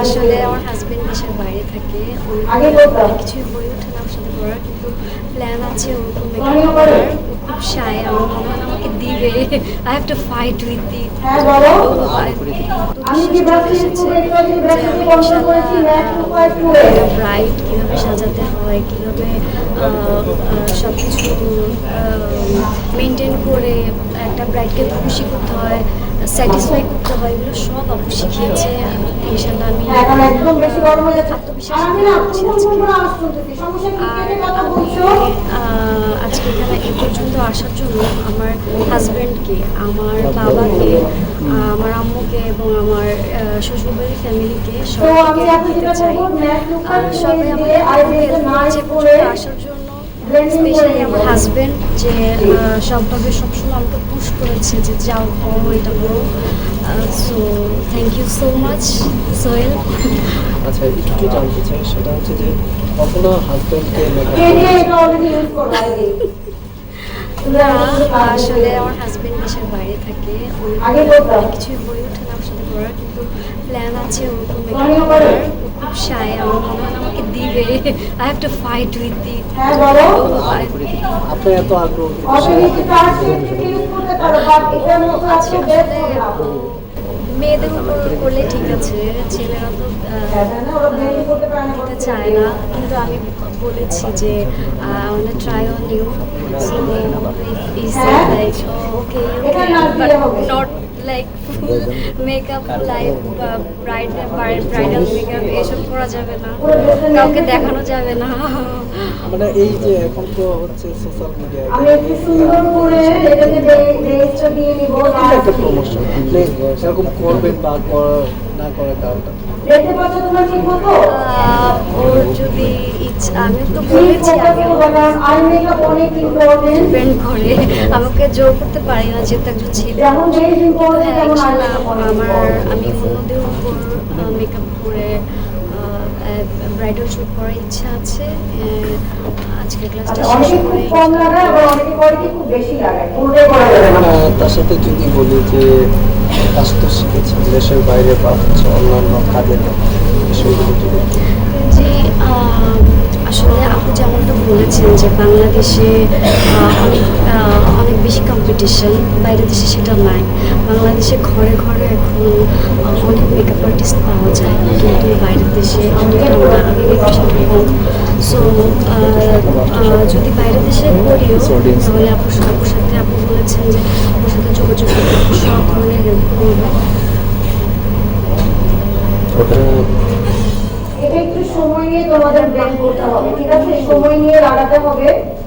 আসলে আমার হাজবেন্ড দেশের বাইরে থাকে। আগে অনেক কিছুই হয়ে ওঠে না ওর সাথে করার কিন্তু প্ল্যান আছে ওরকম মেকআপ করার। খুব সায় আমার মনে হয় দিবে I have to fight with the হ্যাঁ, আমি যে ব্রাশটি করে একটু ব্রাশটি বন্ধ করেছি ম্যাট উপায় করে ব্রাইড কীভাবে সাজাতে হয় কীভাবে সব কিছু মেনটেন করে একটা ব্রাইডকে খুশি করতে হয় স্যাটিসফাই করতে হয় এগুলো সব আপু শিখিয়েছে ইনশাল্লাহ আমি হয়ে আত্মবিশ্বাস আর এই পর্যন্ত আসার জন্য আমার হাজব্যান্ডকে আমার বাবাকে আমার আম্মুকে এবং আমার শ্বশুরবাড়ির ফ্যামিলিকে সবাইকে দিতে চাই সবাই আমাকে হেল্প নাই পর্যন্ত আসার জন্য স্পেশালি আমার হাজব্যান্ড যে সবভাবে সবসময় আমাকে পুশ করেছে যে যাও করো এটা করো। So thank you so much Sohel. আচ্ছা একটু জানতে চাই সেটা হচ্ছে যে কখনো হাজব্যান্ডকে না আসলে আমার হাজবেন্ড দেশের বাইরে থাকে। অনেক কিছুই হয়ে ওঠে না সাথে করার কিন্তু প্ল্যান আছে ওরকম খুব সায় আমার মনে হয় আমাকে দিবে। I have to fight with the আপনি এত আগ্রহ। মেয়েদের উপর করলে ঠিক আছে ছেলেরা তো হ্যাঁ দিতে চায় না কিন্তু আমি বলেছি যে I try on you so হ্যাঁ? লাইক ওকে এটা not like full makeup like bride bridal makeup এসব করা যাবে না। কাউকে দেখানো যাবে না। মানে এই যে এখন তো হচ্ছে সোশ্যাল মিডিয়া আমি একটু সুন্দর করে এটাকে ড্রেসটা দিয়ে নিব একটা প্রমোশন আপনি করবেন বা না করার কারণটা দেখতে পাচ্ছ তোমরা ঠিক মতো? আমি তো বলেছি ডিপেন্ড করে। আমাকে জোর করতে পারি না যেহেতু একজন ছেলে। হ্যাঁ, আমার আমি অন্যদের উপর মেকআপ করে ব্রাইডাল শ্যুট করার ইচ্ছা আছে। আজকের ক্লাসটা শেষ করে আহ, তার সাথে যদি বলি যে কাজ তো শিখেছেন দেশের বাইরে বা হচ্ছে অন্যান্য কাজের বিষয়গুলো যদি যে আহ, আসলে আপনি যেমনটা বলেছেন যে বাংলাদেশে অনেক অনেক বেশি কম্পিটিশন বাইরের দেশে সেটা নাই। বাংলাদেশে ঘরে ঘরে এখন অনেক মেকআপ আর্টিস্ট পাওয়া যায়, কিন্তু বাইরের দেশে সো যদি বাইরের দেশে করিও, তাহলে আপুর সাথে আপনি বলেছেন যে আপুর সাথে যোগাযোগ করতে সব ধরনের করবে আহ, এটা একটু সময় নিয়ে তোমাদের ব্যায়াম করতে হবে। ঠিক আছে? সময় নিয়ে লাগাতে হবে।